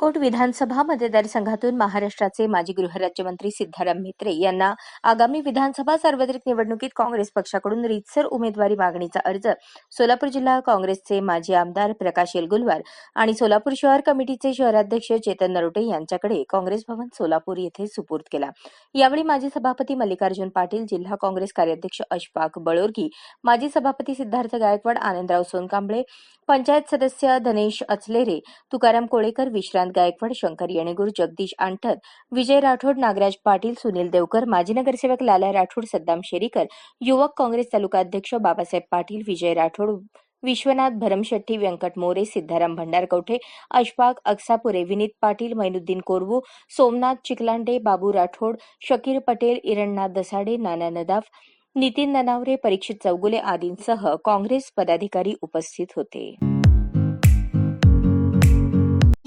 अक्कलकोट विधानसभा मतदारसंघातून महाराष्ट्राचे माजी गृहराज्यमंत्री सिद्धाराम म्हेत्रे यांना आगामी विधानसभा सार्वत्रिक निवडणुकीत काँग्रेस पक्षाकडून रीतसर उमेदवारी मागणीचा अर्ज सोलापूर जिल्हा काँग्रेसचे माजी आमदार प्रकाश येलगुलवार आणि सोलापूर शहर कमिटीचे शहराध्यक्ष चेतन नरोटे यांच्याकडे काँग्रेस भवन सोलापूर येथे सुपूर्द केला. यावेळी माजी सभापती मल्लिकार्जुन पाटील जिल्हा काँग्रेस कार्याध्यक्ष अशफाक बळोरगी माजी सभापती सिद्धार्थ गायकवाड आनंदराव सोनकांबळे पंचायत सदस्य धनेश अचलेरे तुकाराम कोळेकर विश्रांत गायकवाड शंकर येणेगूर जगदीश आणठत विजय राठोड नागराज पाटील सुनील देवकर माजी नगरसेवक लाला राठोड सद्दाम शेरीकर युवक काँग्रेस तालुका अध्यक्ष बाबासाहेब पाटील विजय राठोड विश्वनाथ भरमशेट्टी व्यंकट मोरे सिद्धाराम भंडारकवठे अशफाक अक्सापुरे विनीत पाटील मैनुद्दीन कोरवू सोमनाथ चिकलांडे बाबू राठोड शकीर पटेल इरणनाथ दसाडे नाना नदाफ नितीन ननावरे परीक्षित चौगुले आदींसह काँग्रेस पदाधिकारी उपस्थित होते.